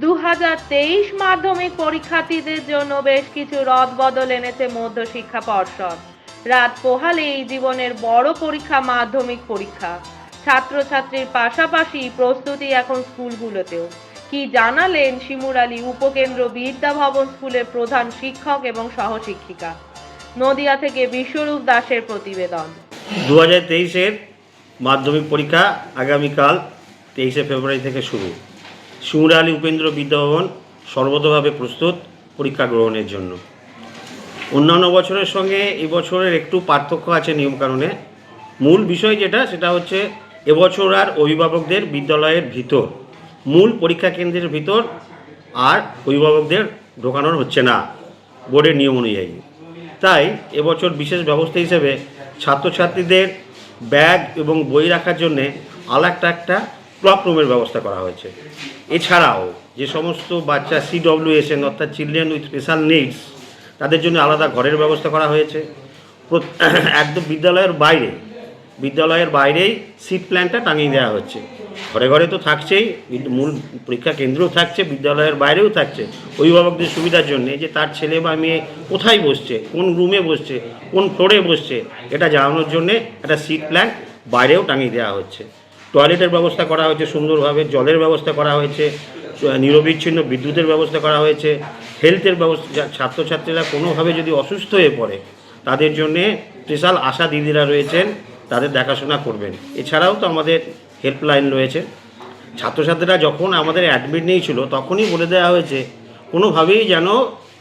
দু হাজার তেইশ মাধ্যমিক পরীক্ষার্থীদের জন্য বেশ কিছু রদবদল এনেছে মধ্যশিক্ষা পর্ষদ। রাত পোহালেই জীবনের বড় পরীক্ষা মাধ্যমিক পরীক্ষা। ছাত্রছাত্রীর পাশাপাশি প্রস্তুতি এখন স্কুলগুলোতেও। কি জানালেন শিমুর আলী উপকেন্দ্র বিদ্যা ভবন স্কুলের প্রধান শিক্ষক এবং সহশিক্ষিকা। নদিয়া থেকে বিশ্বরূপ দাসের প্রতিবেদন। দু হাজার তেইশের মাধ্যমিক পরীক্ষা আগামীকাল তেইশে ফেব্রুয়ারি থেকে শুরু। শিমুরা আলী উপেন্দ্র বিদ্যাভবন সর্বতভাবে প্রস্তুত পরীক্ষা গ্রহণের জন্য। অন্যান্য বছরের সঙ্গে এবছরের একটু পার্থক্য আছে নিয়মকানুনে। মূল বিষয় যেটা, সেটা হচ্ছে এবছর আর অভিভাবকদের বিদ্যালয়ের ভিতর, মূল পরীক্ষা কেন্দ্রের ভিতর আর অভিভাবকদের ঢোকানোর হচ্ছে না, বোর্ডের নিয়ম অনুযায়ী। তাই এবছর বিশেষ ব্যবস্থা হিসেবে ছাত্রছাত্রীদের ব্যাগ এবং বই রাখার জন্যে আলাদা একটা ক্লক রুমের ব্যবস্থা করা হয়েছে। এছাড়াও যে সমস্ত বাচ্চা সিডব্লিউএসএন অর্থাৎ চিলড্রেন উইথ স্পেশাল নিডস তাদের জন্য আলাদা ঘরের ব্যবস্থা করা হয়েছে। একদম বিদ্যালয়ের বাইরে, বিদ্যালয়ের বাইরেই সিট প্ল্যানটা টাঙিয়ে দেওয়া হচ্ছে। ঘরে ঘরে তো থাকছেই মূল পরীক্ষা কেন্দ্রও থাকছে, বিদ্যালয়ের বাইরেও থাকছে। অভিভাবকদের সুবিধার জন্য যে তার ছেলে বা মেয়ে কোথায় বসছে, কোন রুমে বসছে, কোন ফ্লোরে বসছে, এটা জানানোর জন্যে একটা সিট প্ল্যান বাইরেও টাঙিয়ে দেওয়া হচ্ছে। টয়লেটের ব্যবস্থা করা হয়েছে, সুন্দরভাবে জলের ব্যবস্থা করা হয়েছে, নিরবিচ্ছিন্ন বিদ্যুতের ব্যবস্থা করা হয়েছে, হেলথের ব্যবস্থা ছাত্রছাত্রীরা কোনোভাবে যদি অসুস্থ হয়ে পড়ে, তাদের জন্যে স্পেশাল আশা দিদিরা রয়েছেন, তাদের দেখাশোনা করবেন। এছাড়াও তো আমাদের হেল্পলাইন রয়েছে। ছাত্রছাত্রীরা যখন আমাদের অ্যাডমিট নিয়েছিল, তখনই বলে দেওয়া হয়েছে, কোনোভাবেই যেন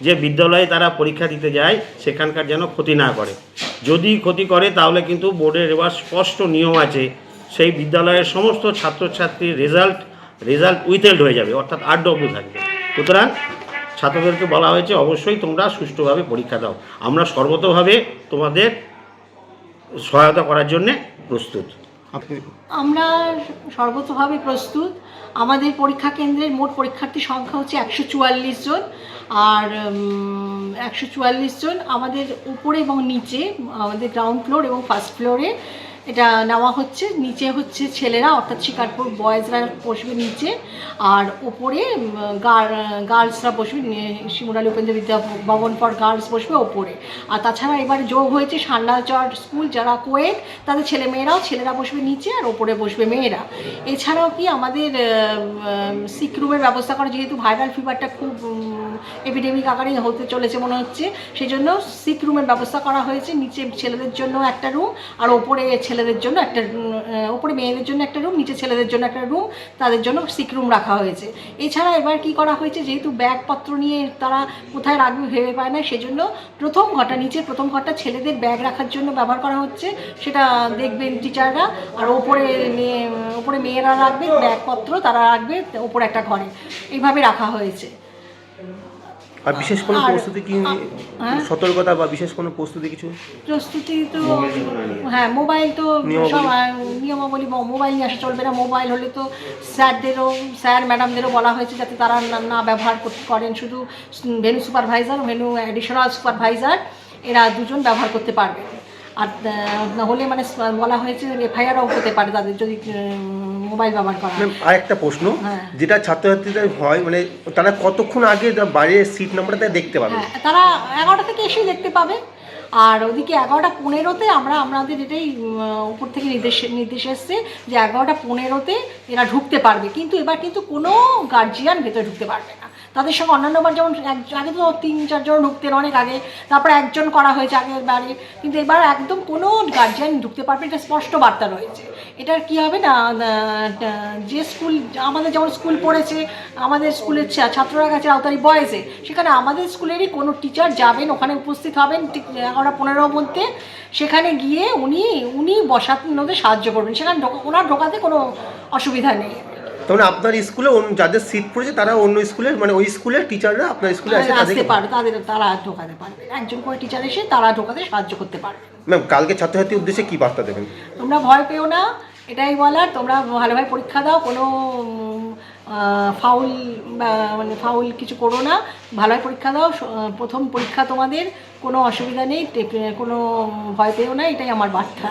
যে বিদ্যালয়ে তারা পরীক্ষা দিতে যায়, সেখানকার যেন ক্ষতি না করে। যদি ক্ষতি করে, তাহলে কিন্তু বোর্ডের এবার স্পষ্ট নিয়ম আছে সেই বিদ্যালয়ের সমস্ত ছাত্রছাত্রীর রেজাল্ট রেজাল্ট উইথেল্ড হয়ে যাবে অর্থাৎ আর ডব্লিউ থাকবে। সুতরাং ছাত্রদেরকে বলা হয়েছে অবশ্যই তোমরা সুষ্ঠুভাবে পরীক্ষা দাও। আমরা সর্বতভাবে তোমাদের সহায়তা করার জন্যে প্রস্তুত। আমরা সর্বতভাবে প্রস্তুত। আমাদের পরীক্ষা কেন্দ্রের মোট পরীক্ষার্থী সংখ্যা হচ্ছে একশো চুয়াল্লিশ জন। আর একশো চুয়াল্লিশ জন আমাদের উপরে এবং নিচে আমাদের গ্রাউন্ড ফ্লোর এবং ফার্স্ট ফ্লোরে এটা নেওয়া হচ্ছে, নিচে হচ্ছে ছেলেরা, অর্থাৎ শিকারপুর বয়েজরা বসবে নিচে, আর ওপরে গার্লসরা বসবে শিমুরালী উপেন্দ্র বিদ্যা ভবন ফর গার্লস বসবে ওপরে। আর তাছাড়া এবার যোগ হয়েছে সান্ডাচর স্কুল, যারা কোয়েট তাদের ছেলে মেয়েরাও ছেলেরা বসবে নিচে আর ওপরে বসবে মেয়েরা। এছাড়াও কি আমাদের সিক রুমের ব্যবস্থা করা, যেহেতু ভাইরাল ফিভারটা খুব এপিডেমিক আকারে হতে চলেছে মনে হচ্ছে সেই জন্য সিক রুমের ব্যবস্থা করা হয়েছে, নিচে ছেলেদের জন্য একটা রুম আর ওপরে ছেলেদের জন্য একটা ওপরে মেয়েদের জন্য একটা রুম নিচে ছেলেদের জন্য একটা রুম তাদের জন্য সিক রুম রাখা হয়েছে। এছাড়া এবার কি করা হয়েছে, যেহেতু ব্যাগপত্র নিয়ে তারা কোথায় রাখবে ভেবে পায় না, সেজন্য প্রথম ঘরটা নিচে প্রথম ঘরটা ছেলেদের ব্যাগ রাখার জন্য ব্যবহার করা হচ্ছে। সেটা দেখবেন টিচাররা আর ওপরে ওপরে মেয়েরা রাখবে, ব্যাগপত্র তারা রাখবে, ওপরে একটা ঘরে। এইভাবে রাখা হয়েছে। আর বিশেষ কোনো প্রস্তুতি কি হ্যাঁ? সতর্কতা বা বিশেষ কোনো প্রস্তুতি কিছু? প্রস্তুতি তো হ্যাঁ মোবাইল তো নিয়মাবলী। সব নিয়মাবলী মোবাইল নিয়ে আসা চলবে না। মোবাইল হলে তো স্যারদেরও স্যার ম্যাডামদেরও বলা হয়েছে যাতে তারা না- না ব্যবহার করতে করেন। শুধু venue supervisor venue additional supervisor এরা দুজন ব্যবহার করতে পারবে। আর হলে মানে বলা হয়েছে এফআইআরও হতে পারে তাদের যদি মোবাইল ব্যবহার করা ম্যাম আর একটা প্রশ্ন হ্যাঁ। যেটা ছাত্রছাত্রীদের হয় মানে তারা কতক্ষণ আগে বাইরে সিট নাম্বারটা দেখতে পাবে হ্যাঁ তারা এগারোটা থেকে এসেই দেখতে পাবে আর ওদিকে এগারোটা পনেরোতে আমরা, আমাদের এটাই উপর থেকে নির্দেশ নির্দেশ এসছে যে এগারোটা পনেরোতে এরা ঢুকতে পারবে। কিন্তু এবার কিন্তু কোনো গার্জিয়ান ভেতরে ঢুকতে পারবে না। তাদের সঙ্গে অন্যান্যবার যেমন আগে তো তিন, চারজন ঢুকতেন অনেক আগে, তারপর একজন করা হয়েছে আগের বারে। কিন্তু এবার একদম কোনো গার্জিয়ান ঢুকতে পারবে এটা স্পষ্ট বার্তা রয়েছে। এটার কি হবে না যে স্কুল আমাদের যেমন স্কুল পড়েছে আমাদের স্কুলের ছাত্ররা গেছে আওতারি বয়েসে সেখানে আমাদের স্কুলেরই কোনো টিচার যাবেন ওখানে উপস্থিত হবেন ঠিক এগারোটা পনেরো মধ্যে সেখানে গিয়ে উনি উনি বসাতে সাহায্য করবেন সেখানে ঢোকা- ওনার ঢোকাতে কোনো অসুবিধা নেই। তখন আপনার স্কুলে যাদের সিট পড়েছে তারা অন্য স্কুলের মানে ওই স্কুলের টিচাররা আপনার স্কুলে আসতে পারবে তাদের তারা ঢোকাতে পারবে। একজন করে টিচার এসে তারা ঢোকাতে সাহায্য করতে পারবে। ম্যাম কালকে ছাত্রছাত্রীর উদ্দেশ্যে কি বার্তা দেবেন? তোমরা ভয় পেও না, এটাই বলার। তোমরা ভালোভাবে পরীক্ষা দাও, কোনো ফাউল মানে ফাউল কিছু করো না। ভালোভাবে পরীক্ষা দাও। প্রথম পরীক্ষা তোমাদের, কোনো অসুবিধা নেই কোনো ভয় পেও না, এটাই আমার বার্তা।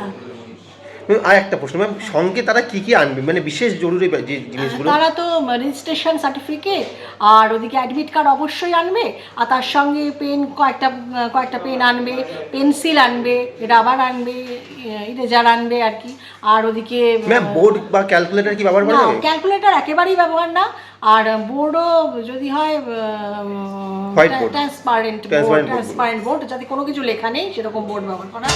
আর একটা প্রশ্ন ম্যাম সঙ্গে তারা কি কি আনবে? মানে বিশেষ জরুরি যে জিনিসগুলো? তারা তো রেজিস্ট্রেশন সার্টিফিকেট আর ওদিকে অ্যাডমিট কার্ড অবশ্যই আনবে আর তার সঙ্গে পেন কয়েকটা কয়েকটা পেন আনবে পেন্সিল আনবে রাবার আনবে ইরেজার আনবে আর কি আর ওদিকে ম্যাম বোর্ড বা ক্যালকুলেটর কি ব্যবহার করা? না যাবে ক্যালকুলেটর একেবারেই ব্যবহার না আর বোর্ডও যদি হয় ট্রান্সপারেন্ট বোর্ড ট্রান্সপারেন্ট বোর্ড যাতে কোনো কিছু লেখা নেই সেরকম বোর্ড ব্যবহার করা।